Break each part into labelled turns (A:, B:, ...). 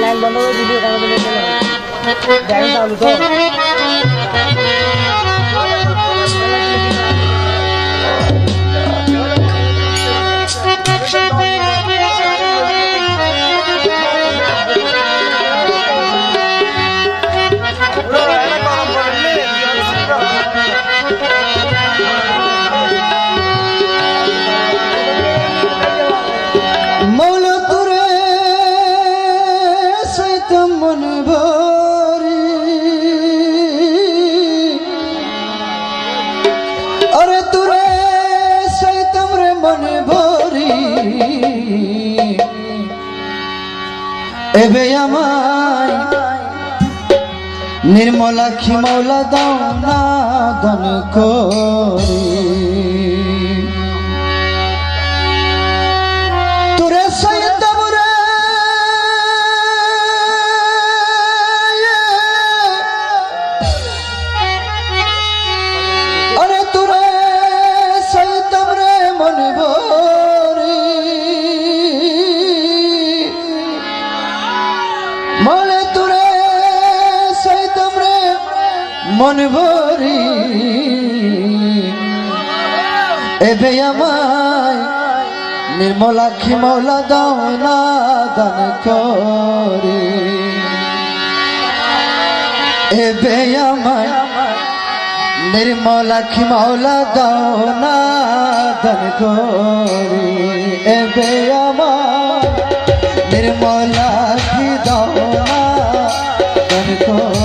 A: Line বন্ধ করে video কেন দেখেন চালু তো
B: তুরে সেই তোমরে মনে ভরি। এবে আমায় নির্মলাক্ষী মৌলা দাও না দন করি। মন ভরি। এবে আমায় নির্মলাক্ষী মৌলা দাও না দান করে। এবে আমায় নির্মলাক্ষী মৌলা দাও না দান করে। এবে আমায় নির্মলাক্ষী দাও না দান করে।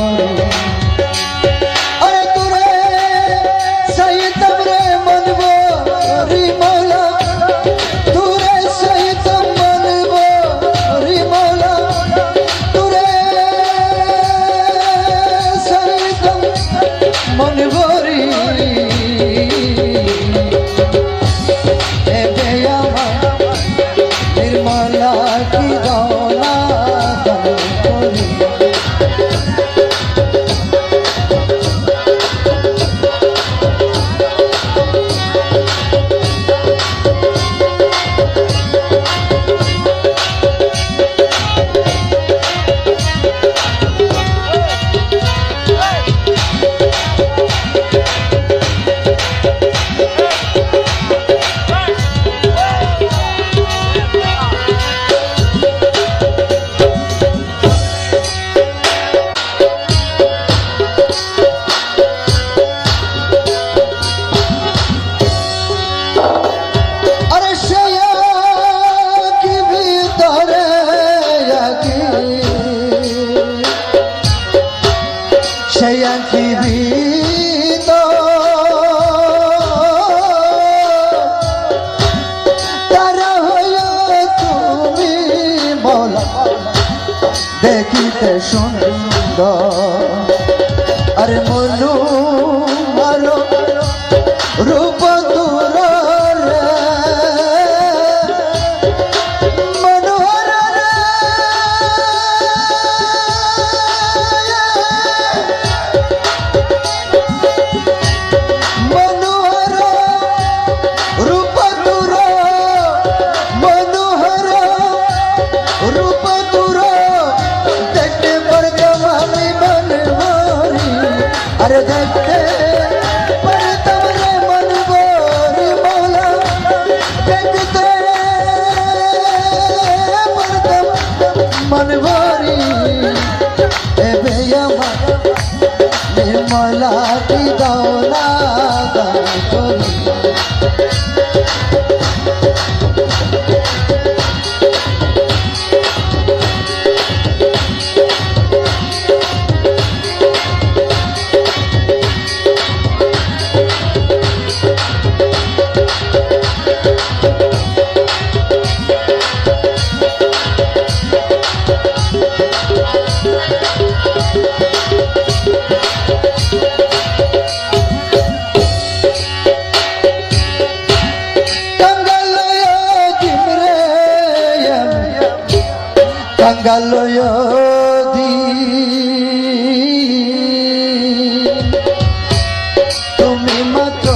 B: দেখিতে সুন্দর মন কাঙ্গালয় দি। তুমি মাত্র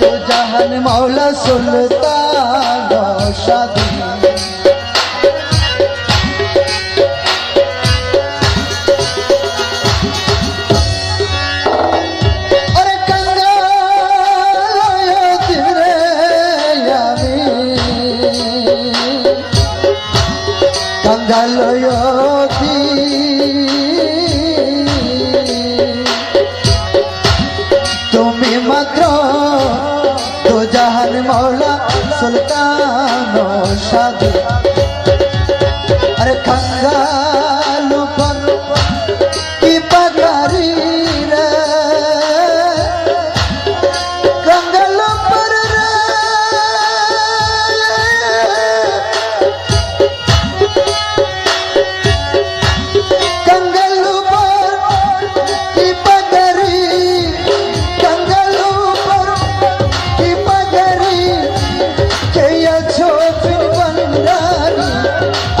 B: তো জাহান মাওলা সুলতান সাধু জলয়তি। তুমি মাত্র তো জাহান মৌলা সুলতান সাধু। আরে খঙ্গা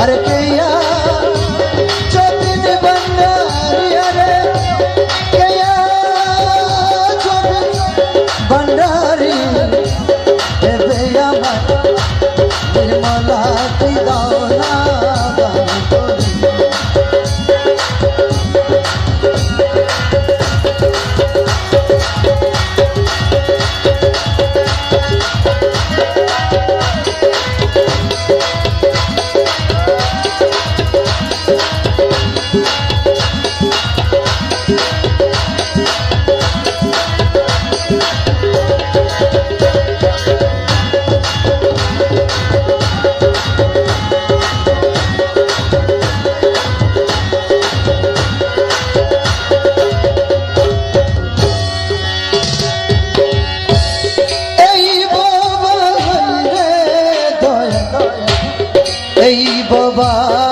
B: अरे বাবা